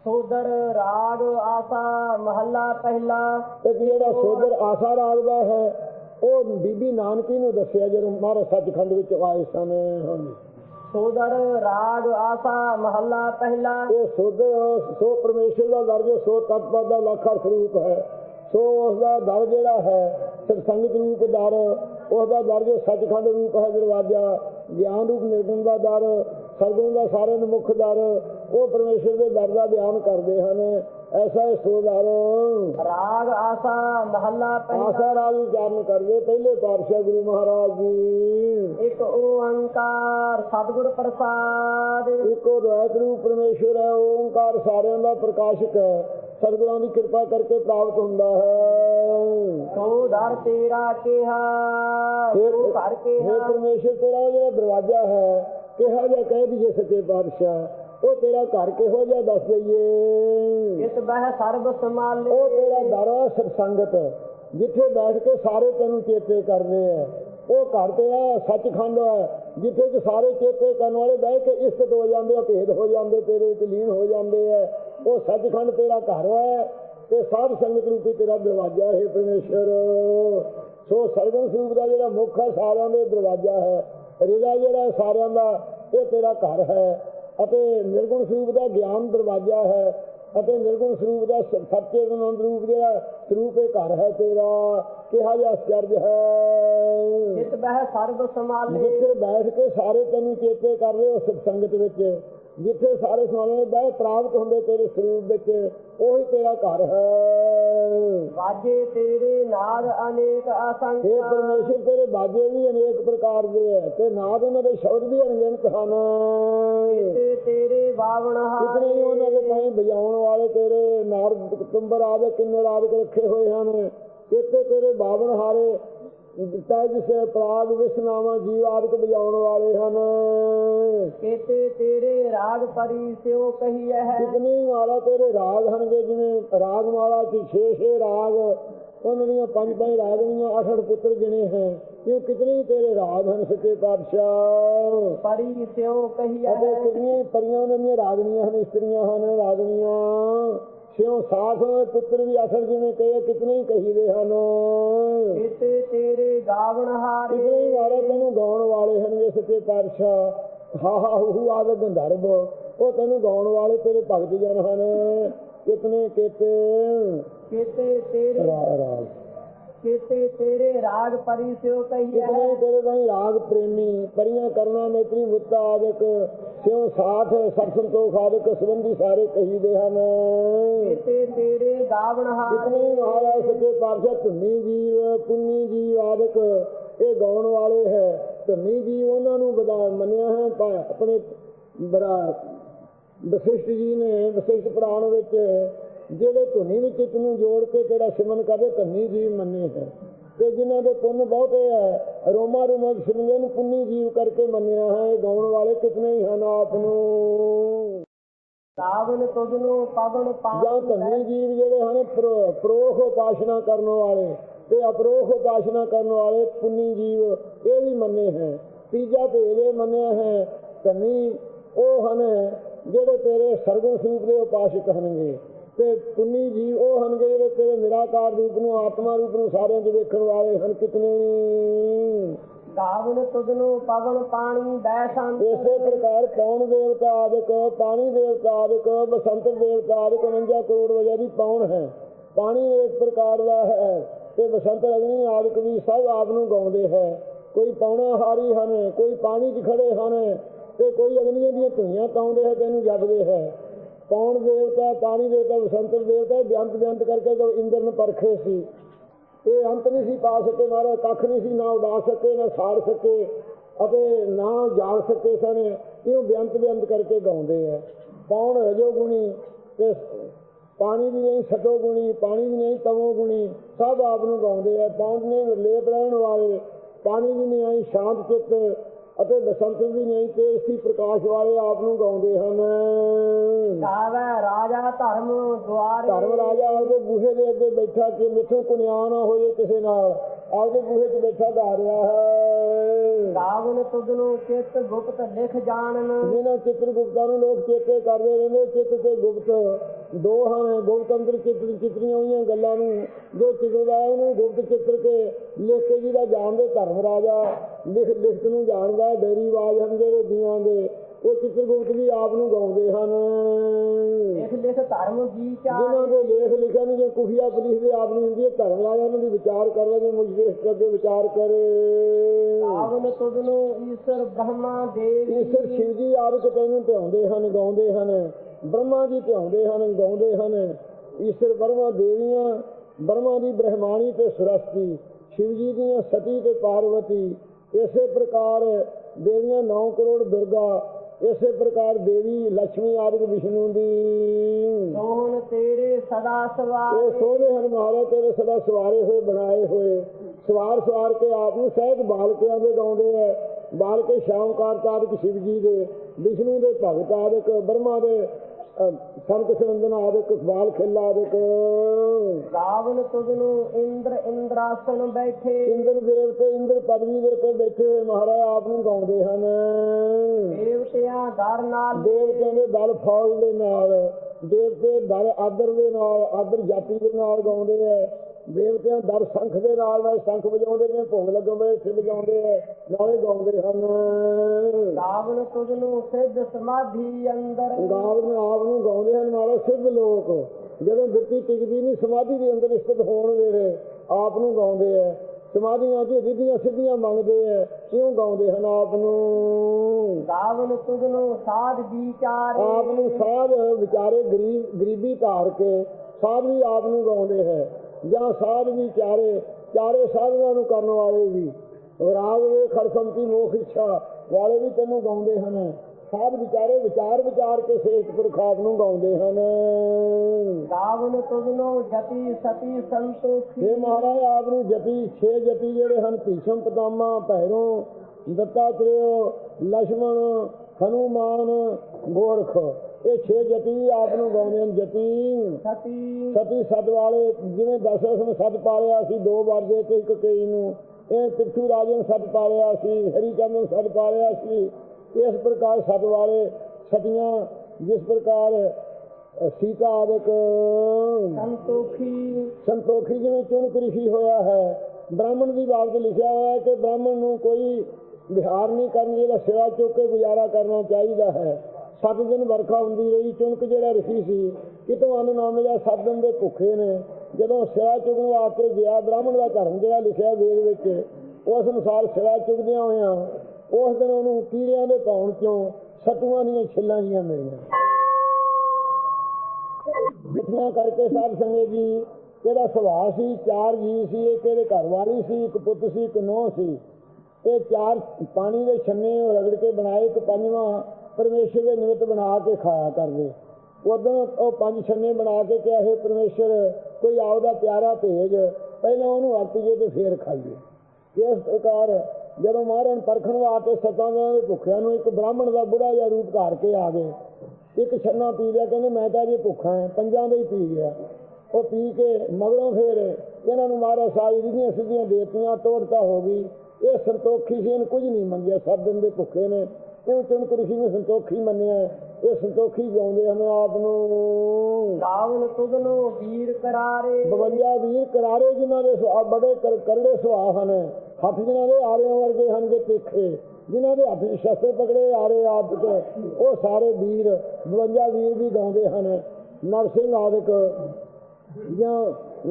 ਸੋਦਰ ਰਾਗ ਆਸਾ ਮਹੱਲਾ ਪਹਿਲਾ। ਇੱਕ ਜਿਹੜਾ ਸੋਦਰ ਆਸਾ ਰਾਗ ਦਾ ਹੈ ਉਹ ਬੀਬੀ ਨਾਨਕੀ ਨੂੰ ਦੱਸਿਆ ਜਦੋਂ ਮਹਾਰਾਜ ਸੱਚਖੰਡ ਵਿੱਚ ਆਏ ਸਨ। ਹਾਂਜੀ। ਸੋਦਰ ਰਾਗ ਆਸਾ ਮਹੱਲਾ ਪਹਿਲਾ। ਇਹ ਸੁਧ ਸੋ ਪਰਮੇਸ਼ਰ ਦਾ ਦਰ ਜੋ ਸੋ ਤਤਪਦ ਦਾ ਲੱਖਾ ਸਰੂਪ ਹੈ। ਸੋ ਉਸ ਦਾ ਦਰ ਜਿਹੜਾ ਹੈ ਸਤਸੰਗਤ ਰੂਪ ਦਰ ਉਸ ਦਾ ਦਰ ਜੋ ਸੱਚਖੰਡ ਰੂਪ ਹੈ ਦਰਵਾਜਾ ਗਿਆਨ ਰੂਪ ਨਿਰਗੁਣ ਦਾ ਦਰ ਸਰਗੁਣ ਦਾ ਸਾਰਿਆਂ ਦਾ ਮੁੱਖ ਦਰ ਉਹ ਪਰਮੇਸ਼ਰ ਦੇ ਦਰ ਦਾ ਬਿਆਨ ਕਰਦੇ ਹਨ। ਐਸਾ ਹੈ ਸੋ ਦਰ ਰਾਗ ਆਸਾ ਮਹੱਲਾ ਪਹਿਲਾ। ਆਸਾ ਰਾਜ ਉਚਾਰਨ ਕਰਦੇ ਪਹਿਲੇ ਪਾਤਸ਼ਾਹ ਗੁਰੂ ਮਹਾਰਾਜ ਜੀ। ਇੱਕ ਓੰਕਾਰ ਸਤਿਗੁਰ ਪ੍ਰਸਾਦ। ਇੱਕੋ ਦ્વੈਤ ਰੂਪ ਪਰਮੇਸ਼ਰ ਹੈ ਓੰਕਾਰ ਸਾਰਿਆਂ ਦਾ ਪ੍ਰਕਾਸ਼ਕ ਹੈ। ਸਤਿਗੁਰਾਂ ਦੀ ਕਿਰਪਾ ਕਰਕੇ ਪ੍ਰਾਪਤ ਹੁੰਦਾ ਹੈ। ਦਰ ਤੇਰਾ ਕਿਹਾ ਤੋ ਘਰ ਕਿਹਾ ਪਰਮੇਸ਼ਰ ਤੇਰਾ ਜਿਹੜਾ ਦਰਵਾਜ਼ਾ ਹੈ ਕਿਹਾ ਜਿਹਾ ਕਹਿ ਦਈਏ ਸੱਚੇ ਪਾਤਸ਼ਾਹ ਉਹ ਤੇਰਾ ਘਰ ਕਿਹੋ ਜਿਹਾ ਦੱਸ ਦਈਏ? ਇਸ ਬਹਿ ਸਰਬ ਸੰਭਾਲੇ। ਉਹ ਤੇਰਾ ਦਰ ਹੈ ਸਤਸੰਗਤ ਜਿੱਥੇ ਬੈਠ ਕੇ ਸਾਰੇ ਤੈਨੂੰ ਚੇਤੇ ਕਰਦੇ ਆ। ਉਹ ਘਰ ਤੇਰਾ ਸੱਚਖੰਡ ਹੈ ਜਿੱਥੇ ਕਿ ਸਾਰੇ ਚੇਤੇ ਕਰਨ ਵਾਲੇ ਬਹਿ ਕੇ ਇਸਤ ਹੋ ਜਾਂਦੇ ਆ ਭੇਦ ਹੋ ਜਾਂਦੇ ਤੇਰੇ ਵਿੱਚ ਲੀਨ ਹੋ ਜਾਂਦੇ ਆ। ਉਹ ਸੱਚਖੰਡ ਤੇਰਾ ਘਰ ਹੈ ਤੇ ਸਾਧ ਸੰਗਤ ਰੂਪੀ ਤੇਰਾ ਦਰਵਾਜ਼ਾ ਹੈ ਪਰਮੇਸ਼ਰ? ਸੋ ਸਰਵਨ ਸਰੂਪ ਦਾ ਜਿਹੜਾ ਮੁੱਖ ਹੈ ਸਾਰਿਆਂ ਦੇ ਦਰਵਾਜ਼ਾ ਹੈ। ਰਿਦਾ ਜਿਹੜਾ ਸਾਰਿਆਂ ਦਾ ਇਹ ਤੇਰਾ ਘਰ ਹੈ। ਅਤੇ ਨਿਰਗੁਣ ਸਰੂਪ ਦਾ ਗਿਆਨ ਦਰਵਾਜ਼ਾ ਹੈ। ਅਤੇ ਨਿਰਗੁਣ ਸਰੂਪ ਦਾ ਸੱਚੇ ਆਨੰਦ ਰੂਪ ਜਿਹੜਾ ਸਰੂਪ ਇਹ ਘਰ ਹੈ ਤੇਰਾ। ਕਿਹਾ ਜਿਹਾ ਅਚਰਜ ਹੈ। ਇਸ ਬਹਿ ਸਰਬ ਜਿੱਥੇ ਬੈਠ ਕੇ ਸਾਰੇ ਤੈਨੂੰ ਚੇਤੇ ਕਰ ਰਹੇ ਹੋ ਸਤਸੰਗਤ ਵਿੱਚ। ਜਿੱਥੇ ਸਾਰੇ ਸਮਾਲੇ ਬਹਿ ਪ੍ਰਾਪਤ ਹੁੰਦੇ ਤੇਰੇ ਸਰੂਪ ਵਿੱਚ ਉਹੀ ਤੇਰਾ ਘਰ ਹੈ। ਵਾਜੇ ਤੇਰੇ ਨਾਦ ਅਨੇਕ ਇਹ ਅਸੰਖ ਪਰਮੇਸ਼ਰ ਤੇਰੇ ਬਾਜੇ ਵੀ ਅਨੇਕ ਪ੍ਰਕਾਰ ਦੇ ਹੈ ਤੇ ਨਾਦ ਉਹਨਾਂ ਦੇ ਸ਼ਬਦ ਵੀ ਅਣਗਿਣਤ ਹਨ। ਤੇਰੇ ਬਾਵਣ ਕਿਤਨੇ ਹੀ ਉਹਨਾਂ ਦੇ ਤਾਈਂ ਵਜਾਉਣ ਵਾਲੇ ਤੇਰੇ ਨਾਰਦ ਕੁੰਬਰ ਆਦੇ ਕਿੰਨੇ ਰਾਗ ਰੱਖੇ ਹੋਏ ਹਨ। ਕਿਤੇ ਤੇਰੇ ਬਾਵਨ ਹਾਰੇ ਦਿੱਤਾ ਜਿਸ ਪ੍ਰਾਗ ਵਿਸਨਾਵਾ ਜੀਵ ਆਦਿਕ ਵਜਾਉਣ ਵਾਲੇ ਹਨ। ਕੇਤੇ ਤੇਰੇ ਰਾਗ ਪਰੀ ਸਿਓ ਕਹੀਐ। ਹੈ ਕਿਤਨੇ ਮਾਲਾ ਤੇਰੇ ਰਾਗ ਹਨਗੇ ਜਿਵੇਂ ਰਾਗ ਮਾਲਾ ਚ 6-6 ਰਾਗ ਉਹਨਾਂ ਦੀਆਂ ਪੰਜ ਪੰਜ ਰਾਗਣੀਆਂ ਅੱਠ ਅੱਠ ਪੁੱਤਰ ਗਿਣੇ ਹੈ। ਕਿਉਂ ਕਿਤਨੇ ਤੇਰੇ ਰਾਗ ਹਨ ਸੱਚੇ ਪਾਤਸ਼ਾਹ? ਪਰੀ ਸਿਓ ਕਹੀਐ। ਅਤੇ ਹੀ ਪਰੀਆਂ ਦੀਆਂ ਰਾਗਣੀਆਂ ਹਨ ਇਸਤਰੀਆਂ ਹਨ ਰਾਗਣੀਆਂ ਛਿਉ ਸਾਥ ਹੋਏ ਪੁੱਤਰ ਵੀ ਅਸਰ ਜਿਵੇਂ ਕਹੇ ਕਿਤਨੇ ਹੀ ਕਹੀਦੇ ਹਨ। ਕੇਤੇ ਤੇਰੇ ਗਾਵਣ ਹਾਰੇ। ਕਿਤਨੇ ਵਾਰੇ ਤੈਨੂੰ ਗਾਉਣ ਵਾਲੇ ਹਨ ਸੱਚੇ ਪਾਤਸ਼ਾਹ? ਹਾ ਹਾ ਹੂ ਆਦਿ ਗੰਧਰਵ ਉਹ ਤੈਨੂੰ ਗਾਉਣ ਵਾਲੇ ਤੇਰੇ ਭਗਤ ਜਨ ਹਨ। ਕਿਤਨੇ ਕਿਤੇ? ਕੇਤੇ ਤੇਰੇ ਰਾਗ। ਕੇਤੇ ਤੇਰੇ ਰਾਗ ਪਰੀ ਸਿਓ ਕਹੀਐ ਕਿਤਨੇ ਤੇਰੇ ਤਾਈਂ ਰਾਗ ਪ੍ਰੇਮੀ। ਪਰੀਆਂ ਕਰਨਾ ਮੇਤਰੀ ਮੁੱਤਾ ਆਦਿਕ। ਸਿਉ ਸਾਥ ਸਤ ਸੰਤੋਖ ਆਦਿਕ ਸੰਬੰਧੀ ਸਾਰੇ ਕਹੀਦੇ ਹਨ। ਕੇਤੇ ਤੇਰੇ ਗਾਵਣ ਹਾਰੇ ਕਿਤਨੇ ਮਹਾਰਾਜ ਸੱਚੇ ਪਾਤਸ਼ਾਹ ਧੁੰਨੀ ਜੀਵ ਪੁੰਨੀ ਜੀਵ ਆਦਿਕ। ਇਹ ਗਾਉਣ ਵਾਲੇ ਹੈ। ਧੁੰਨੀ ਜੀਵ ਉਹਨਾਂ ਨੂੰ ਬਦਾ ਮੰਨਿਆ ਹੈ ਭਾ- ਆਪਣੇ ਬੜਾ ਵਸਿਸ਼ਠ ਜੀ ਨੇ ਵਸਿਸ਼ਠ ਪੁਰਾਣ ਵਿੱਚ ਜਿਹੜੇ ਧੁਨੀ ਵਿੱਚ ਚਿੱਤ ਨੂੰ ਜੋੜ ਕੇ ਤੇਰਾ ਸਿਮਨ ਕਰਦੇ ਧੁਨੀ ਜੀਵ ਮੰਨੇ ਹੈ। ਤੇ ਜਿਨ੍ਹਾਂ ਦੇ ਪੁੰਨ ਬਹੁਤੇ ਹੈ ਰੋਮਾ ਰੋਮਾ ਸਿਮਰਨ ਨੂੰ ਪੁੰਨੀ ਜੀਵ ਕਰਕੇ ਮੰਨਿਆ ਹੈ ਗਾਉਣ ਵਾਲੇ ਕਿਤਨੇ ਹੀ ਹਨ ਆਪ ਨੂੰ। ਗਾਵਨ ਤੁਧਨੂੰ ਪਵਨ ਜਾਂ ਧੰਨੇ ਜੀਵ ਜਿਹੜੇ ਹਨ ਪ੍ਰੋ- ਪ੍ਰੋਖ ਉਪਾਸ਼ਨਾ ਕਰਨ ਵਾਲੇ। ਤੇ ਅਪਰੋਖ ਉਪਾਸ਼ਨਾ ਕਰਨ ਵਾਲੇ ਪੁੰਨੀ ਜੀਵ ਇਹ ਵੀ ਮੰਨੇ ਹੈ। ਤੀਜਾ ਭੇਦ ਇਹ ਮੰਨਿਆ ਹੈ ਧੰਨੀ ਉਹ ਹਨ ਜਿਹੜੇ ਤੇਰੇ ਸਰਗੁਣ ਸਰੂਪ ਦੇ ਉਪਾਸ਼ਕ ਹਨਗੇ ਤੇ ਪੁੰਨੀ ਜੀਵ ਉਹ ਹਨਗੇ ਜਿਹੜੇ ਤੇਰੇ ਨਿਰਾਕਾਰ ਰੂਪ ਨੂੰ ਆਤਮਾ ਰੂਪ ਨੂੰ ਸਾਰਿਆਂ 'ਚ ਵੇਖਣ ਵਾਲੇ ਹਨ ਕਿਤਨੇ? ਗਾਵਨ ਤੁਧਨੂੰ ਪਵਨ ਪਾਣੀ ਬੈ ਸੰਤ ਇਸੇ ਪ੍ਰਕਾਰ ਪੌਣ ਦੇਵਤਾ ਆਦਿਕ ਪਾਣੀ ਦੇਵਤਾ ਆਦਿਕ ਬਸੰਤ ਦੇਵਤਾ ਆਦਿਕ 49 ਕਰੋੜ ਵਜੇ ਦੀ ਪੌਣ ਹੈ। ਪਾਣੀ ਇਸ ਪ੍ਰਕਾਰ ਦਾ ਹੈ ਤੇ ਬਸੰਤ ਅਗਨੀ ਆਦਿਕ ਵੀ ਸਭ ਆਪ ਨੂੰ ਗਾਉਂਦੇ ਹੈ। ਕੋਈ ਪਾਉਣਾ ਹਾਰੀ ਹਨ, ਕੋਈ ਪਾਣੀ 'ਚ ਖੜੇ ਹਨ ਤੇ ਕੋਈ ਅਗਨੀਆਂ ਦੀਆਂ ਧੁਈਆਂ ਤਾਉਂਦੇ ਹੈ ਤੈਨੂੰ ਜਪਦੇ ਹੈ। ਪੌਣ ਦੇਵਤਾ, ਪਾਣੀ ਦੇਵਤਾ, ਬਸੰਤ ਦੇਵਤਾ ਬਿਆੰਤ ਬਿਆੰਤ ਕਰਕੇ ਜੋ ਇੰਦਰ ਨੂੰ ਪਰਖੇ ਸੀ। ਇਹ ਅੰਤ ਨਹੀਂ ਸੀ ਪਾ ਸਕੇ ਮਹਾਰਾਜ, ਕੱਖ ਨਹੀਂ ਸੀ, ਨਾ ਉਡਾ ਸਕੇ, ਨਾ ਸਾੜ ਸਕੇ ਅਤੇ ਨਾ ਜਾਣ ਸਕੇ ਸਨ। ਇਹ ਬੇਅੰਤ ਬੇਅੰਤ ਕਰਕੇ ਗਾਉਂਦੇ ਆ ਕੌਣ ਰਜੋ ਗੁਣੀ ਤੇ ਪਾਣੀ ਦੀ ਨਹੀਂ ਸਤੋ ਗੁਣੀ ਪਾਣੀ ਦੀ ਨਹੀਂ ਤਮੋ ਗੁਣੀ ਸਭ ਆਪ ਨੂੰ ਗਾਉਂਦੇ ਆ ਪੌਣ ਨੇ ਲੇਪ ਰਹਿਣ ਵਾਲੇ। ਪਾਣੀ ਦੀ ਨਹੀਂ ਸ਼ਾਂਤ ਚਿੱਤ ਅਤੇ ਬਸੰਤ ਦੀ ਨਹੀਂ ਤੇਜ ਸੀ ਪ੍ਰਕਾਸ਼ ਵਾਲੇ ਆਪ ਨੂੰ ਗਾਉਂਦੇ ਹਨ। ਗਾਵੈ ਰਾਜਾ ਧਰਮ ਦੁਆਰੇ। ਧਰਮ ਰਾਜਾ ਆਪਦੇ ਬੂਹੇ ਦੇ ਅੱਗੇ ਬੈਠਾ ਕਿ ਮਿੱਥੋਂ ਕੁਨਿਆ ਨਾ ਹੋਏ ਕਿਸੇ ਨਾਲ। ਆਪਦੇ ਬੂਹੇ 'ਚ ਬੈਠਾ ਗਾ ਰਿਹਾ ਹੈ। ਗਾਵਨ ਤੁਧਨੂੰ ਚਿਤ ਗੁਪਤ ਲਿਖ ਜਾਣਨ। ਜਿਹਨਾਂ ਚਿੱਤਰਗੁਪਤਾਂ ਨੂੰ ਲੋਕ ਚੇਤੇ ਕਰਦੇ ਰਹਿੰਦੇ ਚਿੱਤ ਤੇ ਗੁਪਤ ਦੋ ਹਨ ਗੁਪਤ ਅੰਦਰ ਚਿੱਤਰ ਚਿੱਤਰੀਆਂ ਹੋਈਆਂ ਗੱਲਾਂ ਨੂੰ ਜੋ ਚਿੱਤਰਦਾ ਹੈ ਉਹਨੂੰ ਗੁਪਤ ਚਿੱਤਰ ਕੇ ਲਿਖ ਕੇ ਜਿਹਦਾ ਜਾਣਦੇ ਧਰਮ ਰਾਜਾ ਲਿਖ ਲਿਖਤ ਨੂੰ ਜਾਣਦਾ ਡੇਰੀ ਆਵਾਜ਼ ਹਨ ਜਿਹੜੇ ਦੀਆਂ ਦੇ ਉਹ ਚਿੱਤਰਗੁਪਤ ਵੀ ਆਪ ਨੂੰ ਗਾਉਂਦੇ ਹਨ। ਲਿਖ ਲਿਖ ਧਰਮ ਜਿਨ੍ਹਾਂ ਵਿਚਾਰ ਦੇ ਲੇਖ ਲਿਖਿਆ ਨੇ ਜੇ ਕੁਫੀਆ ਪੁਲਿਸ ਦੇ ਆਪ ਨਹੀਂ ਹੁੰਦੀ ਹੈ ਧਰਮ ਰਾਜਾ ਉਹਨਾਂ ਦੀ ਵਿਚਾਰ ਕਰ ਲੈ ਜੇ ਮੁਜਰਿਸ ਅੱਗੇ ਵਿਚਾਰ ਕਰੇ। ਗਾਵਨ ਤੁਧਨੂੰ ਈਸ਼ਰ ਬ੍ਰਹਮਾ ਦੇਵੀ। ਈਸ਼ਰ ਸ਼ਿਵ ਜੀ ਆਪ ਤੈਨੂੰ ਧਿਆਉਂਦੇ ਹਨ ਗਾਉਂਦੇ ਹਨ। ਬ੍ਰਹਮਾ ਜੀ ਧਿਆਉਂਦੇ ਹਨ ਗਾਉਂਦੇ ਹਨ ਈਸ਼ਰ ਬ੍ਰਹਮਾ ਦੇਵੀਆਂ ਬ੍ਰਹਮਾ ਦੀ ਬ੍ਰਹਮਾਣੀ ਤੇ ਸਰਸਤੀ ਸ਼ਿਵ ਜੀ ਦੀਆਂ ਸਤੀ ਤੇ ਪਾਰਵਤੀ ਇਸੇ ਪ੍ਰਕਾਰ ਦੇਵੀਆਂ 9 ਕਰੋੜ ਦੁਰਗਾ ਇਸੇ ਪ੍ਰਕਾਰ ਦੇਵੀ ਲక్ష్ਮੀ ਆਦਿ ਵਿਸ਼ਨੂੰ ਦੀ। ਸੋਹਣ ਤੇਰੇ ਸਦਾ ਇਹ ਸਵਾਰੇ ਸੋਹਣੇ ਹਨ ਮਹਾਰਾਜ ਤੇਰੇ ਸਦਾ ਸਵਾਰੇ ਹੋਏ ਬਣਾਏ ਹੋਏ। ਸਵਾਰ ਸਵਾਰ ਕੇ ਆਪ ਨੂੰ ਸਹਿਜ ਬਾਲਕਿਆਂ ਦੇ ਗਾਉਂਦੇ ਐ ਬਾਲਕੇ ਸ਼ਾਮਕਾਰ ਤਾਦਿਕ ਸ਼ਿਵ ਜੀ ਦੇ ਵਿਸ਼ਨੂੰ ਦੇ ਭਗਤ ਆਦਿਕ ਬ੍ਰਹਮਾ ਦੇ ਅਹ, ਸੰਤ ਸਰੰਦਨ ਆਦਿਕ ਬਾਲ ਖਿੱਲਾ ਆਦਿਕ ਗਾਵਨ ਤੁਧਨੂੰ ਇੰਦਰ ਇੰਦਰਾਸਨ ਬੈਠੇ। ਇੰਦਰ ਦੇਵ ਤੇ ਇੰਦਰ ਪਦਵੀ ਦੇ ਉੱਤੇ ਬੈਠੇ ਹੋਏ ਮਹਾਰਾਜ ਆਪ ਨੂੰ ਗਾਉਂਦੇ ਹਨ। ਦੇਵਤਿਆਂ ਦਰ ਨਾਲ। ਦੇਵਤਿਆਂ ਦੇ ਦਲ ਫੌਜ ਦੇ ਨਾਲ ਦੇਵਤੇ ਦਲ ਆਦਰ ਦੇ ਨਾਲ ਆਦਰ ਜਾਤੀ ਦੇ ਨਾਲ ਗਾਉਂਦੇ ਐ ਦੇਵਤਿਆਂ ਦਰ ਸੰਖ ਦੇ ਨਾਲ ਨਾਲ ਸੰਖ ਵਜਾਉਂਦੇ ਨੇ ਭੋਗ ਲਗਾਉਂਦੇ ਇੱਥੇ ਵਜਾਉਂਦੇ ਐ ਨਾਲੇ ਗਾਉਂਦੇ ਹਨ। ਗਾਵਨ ਤੁਧਨੂੰ ਸਿੱਧ ਸਮਾਧੀ ਅੰਦਰ। ਗਾਵਨ ਆਪ ਨੂੰ ਗਾਉਂਦੇ ਹਨ ਨਾਲੇ ਸਿੱਧ ਲੋਕ। ਜਦੋਂ ਬਿਰਤੀ ਟਿਕਦੀ ਨਹੀਂ ਸਮਾਧੀ ਦੇ ਅੰਦਰ ਸਥਿਤ ਹੋਣ ਵੇਲੇ ਆਪ ਨੂੰ ਗਾਉਂਦੇ ਐ ਸਮਾਧੀਆਂ 'ਚ ਰਿੱਧੀਆਂ ਸਿੱਧੀਆਂ ਮੰਗਦੇ ਐ ਕਿਉਂ ਗਾਉਂਦੇ ਹਨ ਆਪ ਨੂੰ? ਗਾਵਨ ਤੁਧਨੂੰ ਸਾਧ ਵਿਚਾਰੇ। ਆਪ ਨੂੰ ਸਾਧ ਵਿਚਾਰੇ ਗਰੀਬ ਗਰੀਬੀ ਧਾਰ ਕੇ ਸਾਧ ਵੀ ਆਪ ਨੂੰ ਗਾਉਂਦੇ ਹੈ। ਜਾਂ ਸਾਧ ਵੀ ਚਾਰੇ ਚਾਰੇ ਸਾਧਨਾਂ ਨੂੰ ਕਰਨ ਵਾਲੇ ਵੀ। ਰਾਗ ਵੇ ਖੜਸੰਤੀ ਮੋਖ ਇੱਛਾ ਵਾਲੇ ਵੀ ਤੈਨੂੰ ਗਾਉਂਦੇ ਹਨ। ਸਾਧ ਵਿਚਾਰੇ ਵਿਚਾਰ ਵਿਚਾਰ ਕੇ ਸੇਖ ਪ੍ਰਖਾਦ ਨੂੰ ਗਾਉਂਦੇ ਹਨ। ਸਾਵਨ ਤੁਗਨੋ ਜਤੀ ਸਤੀ ਸੰਤੋਖੀ। ਇਹ ਮਹਾਰਾਜ ਆਪ ਨੂੰ ਜਤੀ ਛੇ ਜਤੀ ਜਿਹੜੇ ਹਨ ਭੀਸ਼ਮ ਪਤਾਮਾ ਭੈਰੋਂ ਦੱਤਾਤ੍ਰੇਯ ਲక్ష్మణ ਹਨੂਮਾਨ ਗੋਰਖ ਇਹ ਛੇ ਜਤੀ ਆਪ ਨੂੰ ਗਾਉਂਦੇ ਹਨ ਜਤੀ ਸਤੀ। ਸਤੀ ਵਾਲੇ ਜਿਵੇਂ ਦਸ਼ਰਥ ਨੇ ਸਤ ਪਾਲਿਆ ਸੀ ਦੋ ਵਾਰ ਦੇ ਤੇ ਇੱਕ ਕਈ ਨੂੰ। ਇਹ ਪਿੱਠੂ ਰਾਜੇ ਨੇ ਸਤ ਪਾਲਿਆ ਸੀ ਹਰੀਚੰਦ ਨੇ ਸਤ ਪਾਲਿਆ ਸੀ। ਇਸ ਪ੍ਰਕਾਰ ਸਤ ਵਾਲੇ ਸਤੀਆਂ ਜਿਸ ਪ੍ਰਕਾਰ ਸੀਤਾ ਆਦਿਕ। ਸੰਤੋਖੀ। ਸੰਤੋਖੀ ਜਿਵੇਂ ਚੁਣ ਕ੍ਰਿਸ਼ੀ ਹੋਇਆ ਹੈ। ਬ੍ਰਾਹਮਣ ਦੀ ਬਾਬਤ ਲਿਖਿਆ ਹੋਇਆ ਹੈ ਕਿ ਬ੍ਰਾਹਮਣ ਨੂੰ ਕੋਈ ਵਿਹਾਰ ਨਹੀਂ ਕਰਨੀ ਜਿਹੜਾ ਸਿਵਾ ਚੁੱਕ ਕੇ ਗੁਜ਼ਾਰਾ ਕਰਨਾ ਚਾਹੀਦਾ ਹੈ। ਸੱਤ ਦਿਨ ਵਰਖਾ ਹੁੰਦੀ ਰਹੀ, ਚੁਣਕ ਜਿਹੜਾ ਰਿਸ਼ੀ ਸੀ, ਕਿਤੋਂ ਅੰਨ ਨਾ ਮਿਲਿਆ, ਸੱਤ ਦਿਨ ਦੇ ਭੁੱਖੇ ਨੇ। ਜਦੋਂ ਸਿਵਾ ਚੁਗਣ ਵਾਸਤੇ ਗਿਆ, ਬ੍ਰਾਹਮਣ ਦਾ ਧਰਮ ਜਿਹੜਾ ਲਿਖਿਆ ਵੇਦ ਵਿੱਚ, ਉਸ ਅਨੁਸਾਰ ਸਿਰਾ ਚੁਗਦਿਆਂ ਹੋਇਆਂ, ਉਸ ਦਿਨ ਉਹਨੂੰ ਕੀੜਿਆਂ ਦੇ ਪਾਉਣ ਚੋਂ ਸਤੂਆਂ ਦੀਆਂ ਛਿੱਲਾਂ ਜੀਆਂ ਮਿਲੀਆਂ। ਇਤਨਾ ਕਰਕੇ ਸਾਧ ਸੰਗਤ ਜੀ ਇਹਦਾ ਸੁਭਾਅ ਸੀ? ਚਾਰ ਜੀ ਸੀ ਇੱਕ ਇਹਦੇ ਘਰ ਸੀ? ਇੱਕ ਪੁੱਤ ਸੀ, ਇੱਕ ਨੂੰਹ ਸੀ। ਇਹ ਚਾਰ ਪਾਣੀ ਦੇ ਛੰਨੇ ਰਗੜ ਕੇ ਬਣਾਏ, ਇੱਕ ਪੰਜਵਾਂ ਪਰਮੇਸ਼ਰ ਦੇ ਨਿਮਿਤ ਬਣਾ ਕੇ ਖਾਇਆ ਕਰਦੇ। ਉਦੋਂ ਉਹ ਪੰਜ ਛੰਨੇ ਬਣਾ ਕੇ ਕਿਹਾ, ਹੈ ਪਰਮੇਸ਼ਰ, ਕੋਈ ਆਪਦਾ ਪਿਆਰਾ ਭੇਜ, ਪਹਿਲਾਂ ਉਹਨੂੰ ਵਰਤੀਏ ਤੇ ਫੇਰ ਖਾਈਏ। ਇਸ ਪ੍ਰਕਾਰ ਜਦੋਂ ਮਹਾਰਾਜ ਪਰਖਣ ਵਾਸਤੇ ਸਤਾਂ ਦਿਨਾਂ ਦੇ ਭੁੱਖਿਆਂ ਨੂੰ ਇੱਕ ਬ੍ਰਾਹਮਣ ਦਾ ਬੁੜਾ ਜਿਹਾ ਰੂਪ ਧਾਰ ਕੇ ਆ ਗਏ। ਇੱਕ ਛੰਨਾ ਪੀ ਲਿਆ, ਕਹਿੰਦੇ ਮੈਂ ਤਾਂ ਜੀ ਭੁੱਖਾ ਹਾਂ, ਪੰਜਾਂ ਦਾ ਹੀ ਪੀ ਗਿਆ। ਉਹ ਪੀ ਕੇ ਮਗਰੋਂ ਫੇਰ ਇਹਨਾਂ ਨੂੰ ਮਹਾਰਾਜ ਸਾਈ ਦੀਆਂ ਸਿੱਧੀਆਂ ਦੇਤੀਆਂ ਤੋੜਤਾ ਹੋ ਗਈ। ਇਹ ਸੰਤੋਖੀ ਸੀ, ਇਹਨੂੰ ਕੁਝ ਨਹੀਂ ਮੰਗਿਆ ਸਭ ਦਿਨ ਦੇ ਭੁੱਖੇ ਨੇ। ਕਿਉਂ ਚੁਣ ਕ੍ਰਿਸ਼ੀ ਨੂੰ ਸੰਤੋਖੀ ਮੰਨਿਆ? ਇਹ ਸੰਤੋਖੀ ਜਿਉਂਦੇ ਹਨ ਆਪ ਨੂੰ। ਗਾਵਨ ਤੁਧਨੂੰ ਵੀਰ ਕਰਾਰੇ। 52 ਵੀਰ ਕਰਾਰੇ ਜਿਨ੍ਹਾਂ ਦੇ ਬੜੇ ਕਰ- ਕਰੜੇ ਸੁਭਾਅ ਹਨ। ਹੱਥ ਜਿਨ੍ਹਾਂ ਦੇ ਆਰਿਆਂ ਵਰਗੇ ਹਨ ਜੇ ਤਿੱਖੇ ਜਿਨ੍ਹਾਂ ਦੇ ਹੱਥ ਸ਼ਸਤਰ ਪਕੜੇ ਆਰੇ ਆਦਿਕ ਉਹ ਸਾਰੇ ਵੀਰ 52 ਵੀਰ ਵੀ ਗਾਉਂਦੇ ਹਨ। ਨਰਸਿੰਘ ਆਦਿਕ ਜਾਂ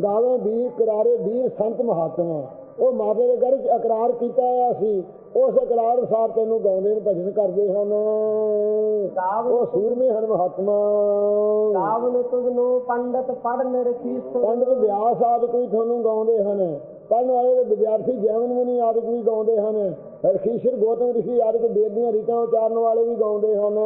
ਗਾਵੇਂ ਵੀਰ ਕਰਾਰੇ ਵੀਰ ਸੰਤ ਮਹਾਤਮਾ। ਉਹ ਮਾਪੇ ਦੇ ਘਰ 'ਚ ਇਕਰਾਰ ਕੀਤਾ ਹੋਇਆ ਸੀ। ਉਸ ਇਕਰਾਰ ਅਨੁਸਾਰ ਤੈਨੂੰ ਗਾਉਂਦੇ ਨੇ ਭਜਨ ਕਰਦੇ ਹਨ। ਉਹ ਸੂਰਮੇ ਹਨ ਮਹਾਤਮਾ। ਕਾਵਨ ਤੁਧਨੋ ਪੰਡਤ ਪੜਨ ਰਖੀਸ ਪੰਡਤ ਵਿਆਸ ਆਦਿਕ ਵੀ ਤੁਹਾਨੂੰ ਗਾਉਂਦੇ ਹਨ। ਪੜ੍ਹਨ ਵਾਲੇ ਦੇ ਵਿਦਿਆਰਥੀ ਜੈਵਨ ਮੁਨੀ ਆਦਿਕ ਵੀ ਗਾਉਂਦੇ ਹਨ। ਰਖੀਸ਼ਰ ਗੋਤਮ ਰਿਸ਼ੀ ਆਦਿਕ ਵੇਦ ਦੀਆਂ ਰੀਤਾਂ ਉਚਾਰਨ ਵਾਲੇ ਵੀ ਗਾਉਂਦੇ ਹਨ।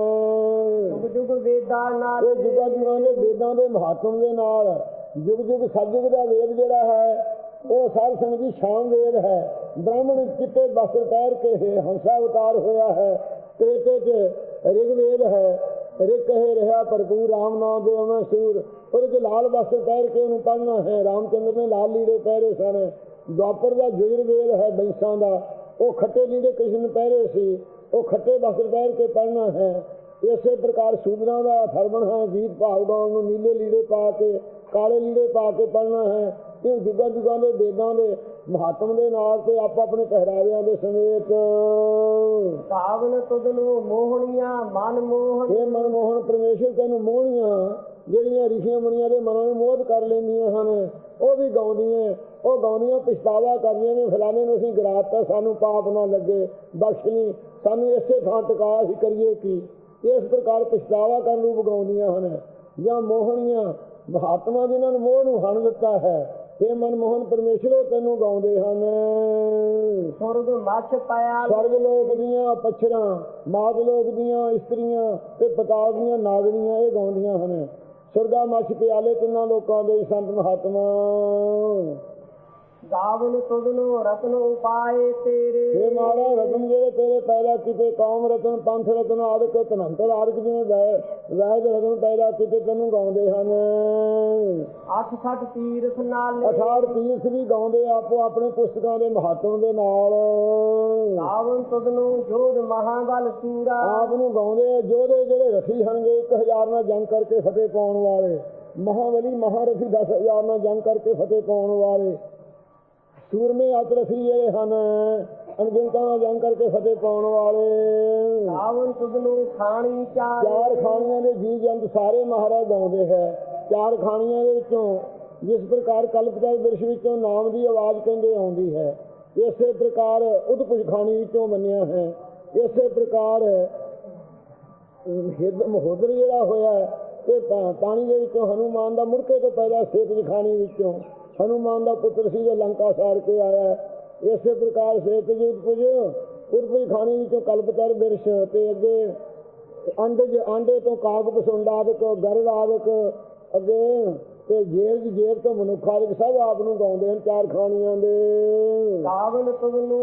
ਜੁਗ ਜੁਗ ਵੇਦਾਂ ਨਾਲ ਇਹ ਜੁਗਾਂ ਜੁਗਾਂ ਦੇ ਵੇਦਾਂ ਦੇ ਮਹੱਤਵ ਦੇ ਨਾਲ। ਯੁਗ ਯੁਗ ਸਤਯੁਗ ਦਾ ਵੇਦ ਜਿਹੜਾ ਹੈ ਉਹ ਸਾਧ ਸੰਗਤ ਦੀ ਸ਼ਾਮ ਵੇਦ ਹੈ। ਬ੍ਰਾਹਮਣ ਚਿੱਟੇ ਵਸਤਰ ਪਹਿਰ ਕੇ ਹੈ ਹੰਸਾ ਅਵਤਾਰ ਹੋਇਆ ਹੈ। ਤ੍ਰੇਤੇ ਚ ਰਿਗ ਵੇਦ ਹੈ। ਰਿਗ ਕਹੇ ਰਿਹਾ ਪ੍ਰਭੂ ਰਾਮ ਨਾਮ ਦੇ ਅਮਰ ਸੂਰ। ਉਹਦੇ ਚ ਲਾਲ ਵਸਤਰ ਪਹਿਰ ਕੇ ਉਹਨੂੰ ਪੜ੍ਹਨਾ ਹੈ। ਰਾਮਚੰਦਰ ਨੇ ਲਾਲ ਲੀੜੇ ਪਹਿਰੇ ਸਨ। ਦੁਆਪਰ ਦਾ ਜੁਜਰਵੇਦ ਹੈ ਬੈਂਸਾਂ ਦਾ। ਉਹ ਖੱਟੇ ਲੀੜੇ ਕ੍ਰਿਸ਼ਨ ਪਹਿਰੇ ਸੀ। ਉਹ ਖੱਟੇ ਵਸਤਰ ਪਹਿਰ ਕੇ ਪੜ੍ਹਨਾ ਹੈ। ਇਸੇ ਪ੍ਰਕਾਰ ਸੂਦਰਾਂ ਦਾ ਫਰਮਨ ਹੈ। ਗੀਤ ਭਾਵ ਗਾਉਣ ਨੂੰ ਨੀਲੇ ਲੀੜੇ ਪਾ ਕੇ ਕਾਲੇ ਲੀੜੇ ਪਾ ਕੇ ਪੜ੍ਹਨਾ ਹੈ ਇਹ ਜੁਗਾਂ ਜੁਗਾਂ ਦੇ ਵੇਦਾਂ ਦੇ ਮਹਾਤਮ ਦੇ ਨਾਲ ਤੇ ਆਪ ਆਪਣੇ ਪਹਿਰਾਵਿਆਂ ਦੇ ਸਮੇਤ। ਕਾਵਨ ਤੁਧਨੋ ਮੋਹਣੀਆਂ ਮਨ ਮੋਹਣ। ਇਹ ਮਨਮੋਹਨ ਪਰਮੇਸ਼ਰ ਤੈਨੂੰ ਮੋਹਣੀਆਂ ਜਿਹੜੀਆਂ ਰਿਸ਼ੀਆਂ ਮੁਨੀਆਂ ਦੇ ਮਨਾਂ ਨੂੰ ਮੋਹ ਕਰ ਲੈਂਦੀਆਂ ਹਨ ਉਹ ਵੀ ਗਾਉਂਦੀਆਂ ਉਹ ਗਾਉਂਦੀਆਂ ਪਛਤਾਵਾ ਕਰਦੀਆਂ ਨੇ ਫਲਾਣੇ ਨੂੰ ਅਸੀਂ ਗਰਾਤਾ ਸਾਨੂੰ ਪਾਪ ਨਾ ਲੱਗੇ ਬਖਸ਼ ਲਈ ਸਾਨੂੰ ਇਸੇ ਥਾਂ ਟਿਕਾ ਅਸੀਂ ਕਰੀਏ ਕੀ ਇਸ ਪ੍ਰਕਾਰ ਪਛਤਾਵਾ ਕਰਨ ਨੂੰ ਗਾਉਂਦੀਆਂ ਹਨ। ਜਾਂ ਮੋਹਣੀਆਂ ਮਹਾਤਮਾ ਜਿਨ੍ਹਾਂ ਨੇ ਮੋਹ ਨੂੰ ਹਣ ਦਿੱਤਾ ਹੈ ਇਹ ਮਨਮੋਹਨ ਪਰਮੇਸ਼ਰੋ ਤੈਨੂੰ ਗਾਉਂਦੇ ਹਨ। ਸੁਰਗ ਮੱਛ ਪਿਆ ਸਰਗ ਲੋਕ ਦੀਆਂ ਪਛੜਾਂ ਮਾਗ ਲੋਕ ਦੀਆਂ ਇਸਤਰੀਆਂ ਤੇ ਪਤਾਲ ਦੀਆਂ ਨਾਗਣੀਆਂ ਇਹ ਗਾਉਂਦੀਆਂ ਹਨ। ਸੁਰਗਾ ਮੱਛ ਪਿਆਲੇ ਤਿੰਨਾਂ ਲੋਕਾਂ ਦੇ ਸੰਤ ਮਹਾਤਮਾ। ਗਾਵਨ ਤੁਧਨੋ ਰਤਨ ਉਪਾਏ ਤੇਰੇ। ਇਹ ਮਾਰਾ ਰਤਨ ਜਿਹੜੇ ਤੇਰੇ ਪੈਦਾ ਕੀਤੇ ਕੌਮ ਰਤਨ ਪੰਥ ਰਤਨ ਆਦਿਕ ਧਨੰਤਰ ਆਦਿਕ ਜਿਵੇਂ ਵੈ ਵੈਦ ਰਤਨ ਪੈਦਾ ਕੀਤੇ ਤੈਨੂੰ ਗਾਉਂਦੇ ਹਨ। ਅੱਠ ਸੱਠ ਤੀਰਥ ਨਾਲ। ਅਠਾਰ ਤੀਰਥ ਵੀ ਗਾਉਂਦੇ ਆਪੋ ਆਪਣੇ ਪੁਸਤਕਾਂ ਦੇ ਮਹੱਤਵ ਦੇ ਨਾਲ। ਗਾਵਨ ਤੁਧਨੋ ਜੋਧ ਮਹਾਬਲ ਸੂਰਾ ਆਪ ਨੂੰ ਗਾਉਂਦੇ ਆ ਯੋਧੇ ਜਿਹੜੇ ਰਥੀ ਹਨਗੇ 1000 ਨਾਲ ਜੰਗ ਕਰਕੇ ਫਤਿਹ ਪਾਉਣ ਵਾਲੇ। ਮਹਾਬਲੀ ਮਹਾਰਥੀ 10000 ਨਾਲ ਜੰਗ ਕਰਕੇ ਫਤਿਹ ਪਾਉਣ ਵਾਲੇ। ਸੂਰਮੇ ਅਤਰਥੀ ਜਿਹੜੇ ਹਨ ਅਣਗਿਣਤਾਂ ਨਾਲ ਜੰਗ ਕਰਕੇ ਫਤਿਹ ਪਾਉਣ ਵਾਲੇ। ਗਾਵਨ ਤੁਧਨੋ ਖਾਣੀ ਚਾਰ ਚਾਰ ਖਾਣੀਆਂ ਦੇ ਜੀ ਜੰਤ ਸਾਰੇ ਮਹਾਰਾਜ ਗਾਉਂਦੇ ਹੈ। ਚਾਰ ਖਾਣੀਆਂ ਦੇ ਵਿੱਚੋਂ ਜਿਸ ਪ੍ਰਕਾਰ ਕਲਪਤਾਈ ਬਿਰਸ਼ ਵਿੱਚੋਂ ਨਾਮ ਦੀ ਆਵਾਜ਼ ਕਹਿੰਦੇ ਆਉਂਦੀ ਹੈ ਇਸੇ ਪ੍ਰਕਾਰ ਉਦਪੁਜ ਖਾਣੀ ਵਿੱਚੋਂ ਮੰਨਿਆ ਹੈ। ਇਸੇ ਪ੍ਰਕਾਰ ਹਿੱਦ ਮਹੋਦਰ ਜਿਹੜਾ ਹੋਇਆ ਇਹ ਪਾਣੀ ਦੇ ਵਿੱਚੋਂ ਹਨੂਮਾਨ ਦਾ ਮੁੜਕੇ ਤੋਂ ਪੈਦਾ ਸੇਤ ਖਾਣੀ ਵਿੱਚੋਂ। ਹਨੂਮਾਨ ਦਾ ਪੁੱਤਰ ਸੀ ਜੋ ਲੰਕਾ ਸਾੜ ਕੇ ਆਇਆ। ਇਸੇ ਪ੍ਰਕਾਰ ਸੇਤ ਜੀ ਉਦਪੁਜ ਉਦਪੁਜ ਖਾਣੀ ਵਿੱਚੋਂ ਕਲਪਤਰ ਬਿਰਸ਼ ਤੇ ਅੱਗੇ ਅੰਡੇ ਆਂਡੇ ਤੋਂ ਕਾਗ ਪਸੰਦ ਆਦਿਕ ਗਰਦ ਆਦਿਕ ਅੱਗੇ ਤੇ ਜੇਬ ਦੀ ਜੇਬ ਤੋਂ ਮਨੁੱਖ ਆਦਿਕ ਸਭ ਆਪ ਨੂੰ ਗਾਉਂਦੇ ਹਨ ਚਾਰ ਖਾਣੀਆਂ ਦੇ ਗਾਵਨ ਤੁਧਨੋ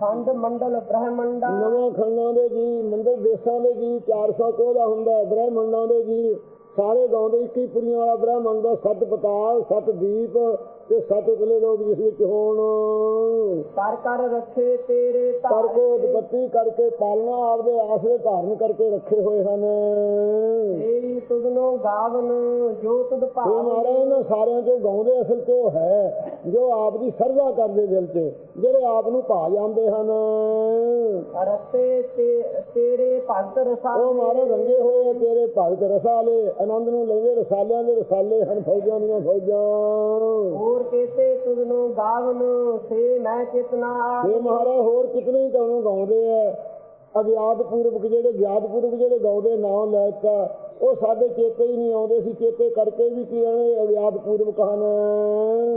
ਖੰਡ ਮੰਡਲ ਬ੍ਰਹਮੰਡਾ ਨਵਾਂ ਖੰਡਾਂ ਦੇ ਜੀ ਮੰਡਲ ਦੇਸ਼ਾਂ ਦੇ ਜੀ 400 ਕੋਹ ਦਾ ਹੁੰਦਾ ਬ੍ਰਹਮੰਡਾਂ ਦੇ ਜੀ ਸਾਰੇ ਗਾਉਂਦੇ 21 ਪੁਰੀਆਂ ਵਾਲਾ ਬ੍ਰਹਮੰਡ ਦਾ ਸੱਤ ਪਤਾਲ ਸੱਤ ਦੀਪ ਤੇ ਸੱਤ ਉਤਲੇ ਲੋਕ ਜਿਸ ਵਿੱਚ ਹੋਣ। ਕਰ ਕਰ ਰੱਖੇ ਤੇਰੇ ਕਰਕੇ ਉਤਪਤੀ ਕਰਕੇ ਪਾਲਣਾ ਆਪਦੇ ਆਸਰੇ ਧਾਰਨ ਕਰਕੇ ਰੱਖੇ ਹੋਏ ਹਨ। ਤੇਰੀ ਤੁਧਨੋ ਗਾਵਨ ਜੋ ਤੁਧ ਇਹ ਭਾਵ ਮਹਾਰਾਜ ਇਹਨਾਂ ਸਾਰਿਆਂ ਚੋਂ ਗਾਉਂਦੇ ਅਸਲ ਚ ਉਹ ਹੈ ਜੋ ਆਪ ਦੀ ਸਰਦਾ ਕਰਦੇ ਦਿਲ 'ਚ ਜਿਹੜੇ ਆਪ ਨੂੰ ਭਾ ਜਾਂਦੇ ਹਨ। ਰਤੇ ਤੇ- ਤੇਰੇ ਭਗਤ ਰਸਾ ਉਹ ਮਾਰੇ ਰੰਗੇ ਹੋਏ ਤੇਰੇ ਭਗਤ ਰਸਾਲੇ। ਆਨੰਦ ਨੂੰ ਲੈਂਦੇ ਰਸਾਲਿਆਂ ਦੇ ਰਸਾਲੇ ਹਨ ਫੌਜਾਂ ਦੀਆਂ ਫੌਜਾਂ। ਹੋਰ ਕੇਤੇ ਤੁਧਨੋ ਗਾਵਨ ਸੇ ਮੈਂ ਚੇਤਨਾ ਇਹ ਮਹਾਰਾਜ ਹੋਰ ਕਿਤਨੇ ਤੁਹਾਨੂੰ ਗਾਉਂਦੇ ਆ? ਅਗਿਆਤ ਪੂਰਵਕ ਜਿਹੜੇ ਗਿਆਤ ਪੂਰਵਕ ਜਿਹੜੇ ਗਾਉਂਦੇ ਨਾਮ ਲੈ ਤਾ ਉਹ ਸਾਡੇ ਚੇਤੇ ਹੀ ਨਹੀਂ ਆਉਂਦੇ ਸੀ ਚੇਤੇ ਕਰਕੇ ਵੀ ਕੀ ਆਣੇ ਅਗਿਆਤ ਪੂਰਵਕ ਹਨ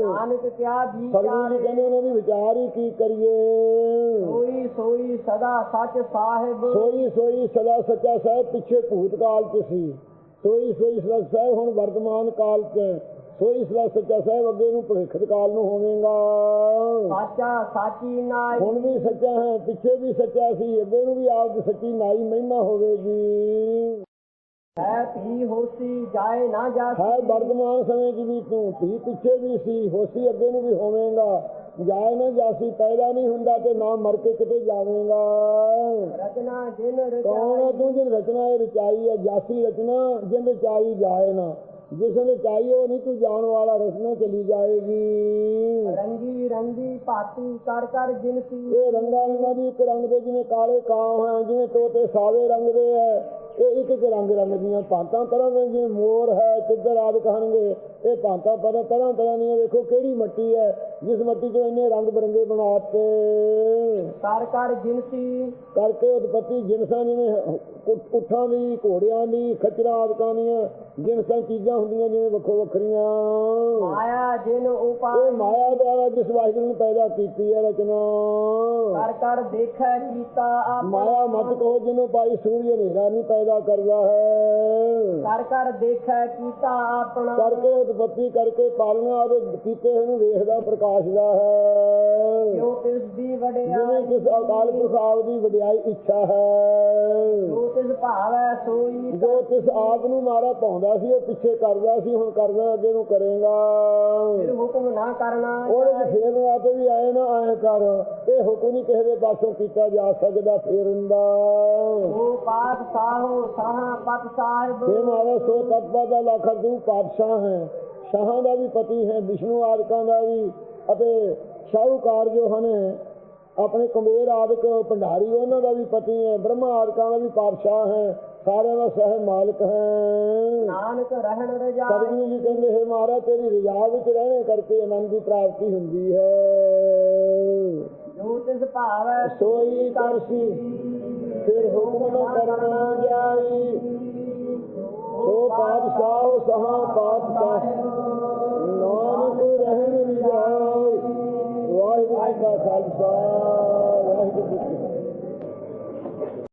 ਨਾਨਕ ਕਿਆ ਜੀ ਵਿਚਾਰੇ ਕਹਿੰਦੇ ਉਹਨਾਂ ਦੀ ਵਿਚਾਰ ਹੀ ਕੀ ਕਰੀਏ? ਸੋਈ ਸੋਈ ਸਦਾ ਸੱਚ ਸਾਹਿਬ। ਸੋਈ ਸੋਈ ਸਦਾ ਸੱਚਾ ਸਾਹਿਬ ਪਿੱਛੇ ਭੂਤਕਾਲ ਚ ਸੀ। ਸੋਈ ਸੋਈ ਸਦਾ ਸਾਹਿਬ ਹੁਣ ਵਰਤਮਾਨ ਕਾਲ ਚ। ਸੋਈ ਸਦਾ ਸੱਚਾ ਸਾਹਿਬ ਅੱਗੇ ਨੂੰ ਭਵਿੱਖ ਕਾਲ ਨੂੰ ਹੋਵੇਗਾ। ਸਾਚਾ ਸਾਚੀ ਨਾਈ। ਹੁਣ ਵੀ ਸੱਚਾ ਹੈ ਪਿੱਛੇ ਵੀ ਸੱਚਾ ਸੀ ਅੱਗੇ ਨੂੰ ਵੀ ਆਪ ਦੀ ਸੱਚੀ ਨਾਈ ਮਹਿਮਾ ਹੋਵੇਗੀ। ਹੈ ਧੀ ਹੋਸੀ ਜਾਏ ਨਾ ਜਾਸੀ। ਹੈ ਵਰਤਮਾਨ ਸਮੇਂ 'ਚ ਵੀ ਤੂੰ ਧੀ ਪਿੱਛੇ ਵੀ ਸੀ ਹੋਸੀ ਅੱਗੇ ਨੂੰ ਵੀ ਹੋਵੇਗਾ। ਜਾਏ ਨਾ ਜਾਸੀ ਪੈਦਾ ਨਹੀਂ ਹੁੰਦਾ ਤੇ ਨਾ ਮਰ ਕੇ ਕਿਤੇ ਜਾਵੇਗਾ। ਰਚਨਾ ਜਿਨ ਕੌਣ ਹੈ ਰਚਾਈ ਤੂੰ ਜਿਨ ਰਚਨਾ ਇਹ ਰਚਾਈ ਹੈ ਜਾਸੀ ਰਚਨਾ ਜਿਨ ਰਚਾਈ ਜਾਏ ਨਾ। ਜਿਸ ਨੇ ਚਾਹੀ ਉਹ ਨਹੀਂ ਤੂੰ ਜਾਣ ਵਾਲਾ ਰਚਨਾ ਚਲੀ ਜਾਏਗੀ। ਰੰਗੀ ਰੰਗੀ ਭਾਤੀ ਕਰ ਕਰ ਜਿਨਸੀ ਇਹ ਰੰਗਾਂ ਰੰਗਾਂ ਦੀ ਇੱਕ ਰੰਗ ਦੇ ਜਿਵੇਂ ਕਾਲੇ ਕਾਂ ਹੈ ਜਿਵੇਂ ਤੋਤੇ ਸਾਵੇ ਰੰਗ ਦੇ ਹੈ। ਇਹ ਇੱਕ ਇੱਕ ਰੰਗ ਰੰਗ ਦੀਆਂ ਭਾਂਤਾਂ ਤਰ੍ਹਾਂ ਦੇ ਜਿਵੇਂ ਮੋਰ ਹੈ ਚਿੱਦਰ ਆਦਿ ਕਹਣਗੇ। ਇਹ ਭਾਂਤਾਂ ਪਰ ਤਰ੍ਹਾਂ ਤਰ੍ਹਾਂ ਦੀਆਂ ਵੇਖੋ ਕਿਹੜੀ ਮਿੱਟੀ ਹੈ ਜਿਸ ਮਿੱਟੀ 'ਚ ਇੰਨੇ ਰੰਗ ਬਰੰਗੇ ਬਣਾਤੇ ਕਰ ਕਰ ਜਿਨਸੀ ਕਰਕੇ ਉਤਪਤੀ ਜਿਨਸਾਂ ਜਿਵੇਂ ਉਠਾਂ ਦੀ ਘੋੜਿਆਂ ਦੀ ਖਚਰਾਂ ਆਦਿਕਾਂ ਦੀਆਂ ਜਿਨਸਾਂ ਚੀਜ਼ਾਂ ਹੁੰਦੀਆਂ ਜਿਵੇਂ ਵੱਖੋ ਵੱਖਰੀਆਂ। ਮਾਇਆ ਜਿਨ ਇਹ ਉਪਾਇ ਮਾਇਆ ਦੁਆਰਾ ਜਿਸ ਵਾਹਿਗੁਰੂ ਨੇ ਪੈਦਾ ਕੀਤੀ ਹੈ ਰਚਨਾ। ਕਰ ਕਰ ਦੇਖੈ ਕੀਤਾ ਆਪ। ਮਾਇਆ ਮਤ ਕਹੋ ਜਿਹਨੂੰ ਪਾਈ ਸੂਰਜ ਹਨੇਰਾ ਨਹੀਂ ਪੈਦਾ ਕਰਦਾ ਹੈ। ਕਰ ਕਰ ਦੇਖੈ ਕੀਤਾ ਆਪਣਾ। ਕਰਕੇ ਬੱਤੀ ਕਰਕੇ ਪਾਲਣਾ ਉਹਦੇ ਕੀਤੇ ਨੂੰ ਵੇਖਦਾ ਪ੍ਰਕਾਸ਼ ਦਾ ਹੈ। ਜੋ ਇਸ ਦੀ ਵਡਿਆਈ ਜਿਵੇਂ ਕਿਸ ਆਪ ਦੀ ਵਡਿਆਈ ਇੱਛਾ ਹੈ। ਜੋ ਕਿਸ ਆਪ ਨੂੰ ਮਾਰਾ ਪਾਉਂਦਾ ਸੀ ਉਹ ਪਿੱਛੇ ਕਰਦਾ ਸੀ ਹੁਣ ਕਰਦਾ ਅੱਗੇ ਨੂੰ ਕਰੇਗਾ। ਫਿਰ ਹੁਕਮ ਨਾ ਕਰਨਾ ਉਹਦੇ ਵਿੱਚ ਫੇਰ ਆਤੇ ਵੀ ਆਏ ਨਾ ਆਏ ਕਰ। ਇਹ ਹੁਕਮ ਨਹੀਂ ਕਿਸੇ ਦੇ ਪਾਸੋਂ ਕੀਤਾ ਜਾ ਸਕਦਾ ਫੇਰਨ ਦਾ ਉਹ ਪਾਤ ਸਾਹੋ ਸਾਹਾ ਪਤ ਸਾਹਿਬ ਫੇਰ ਮਾਰਾ ਸੋ ਤਤਵਾ ਦਾ ਲਖਰ ਤੂੰ ਪਾਤਸ਼ਾਹ ਹੈ। ਸ਼ਾਹਾਂ ਦਾ ਵੀ ਪਤੀ ਹੈ ਵਿਸ਼ਨੂੰ ਆਦਿਕਾਂ ਦਾ ਵੀ ਅਤੇ ਸ਼ਾਹੂਕਾਰ ਜੋ ਹਨ ਆਪਣੇ ਕੁਬੇਰ ਆਦਿਕ ਭੰਡਾਰੀ ਉਹਨਾਂ ਦਾ ਵੀ ਪਤੀ ਹੈ ਬ੍ਰਹਮਾ ਆਦਿਕਾਂ ਦਾ ਵੀ ਪਾਤਸ਼ਾਹ ਹੈ ਸਾਰਿਆਂ ਦਾ ਸਹਿ ਮਾਲਕ ਹੈ। ਨਾਨਕ ਰਹਿਣ ਰਜਾ। ਸਤਿਗੁਰੂ ਜੀ ਕਹਿੰਦੇ ਹੈ ਮਹਾਰਾਜ ਤੇਰੀ ਰਜਾ ਵਿੱਚ ਰਹਿਣੇ ਕਰਕੇ ਆਨੰਦ ਦੀ ਪ੍ਰਾਪਤੀ ਹੁੰਦੀ ਹੈ। ਜੋ ਤਿਸ ਭਾਵੈ ਸੋਈ ਕਰਸੀ ਫਿਰ ਹੁਕਮ ਕਰਨਾ ਜਾਈ। पातशाह सह ਨਾਨਕ ਰਹਿਣ रहण ਵਾਹਿਗੁਰੂ वाहिगुरु का सालशाह वाहिगुरु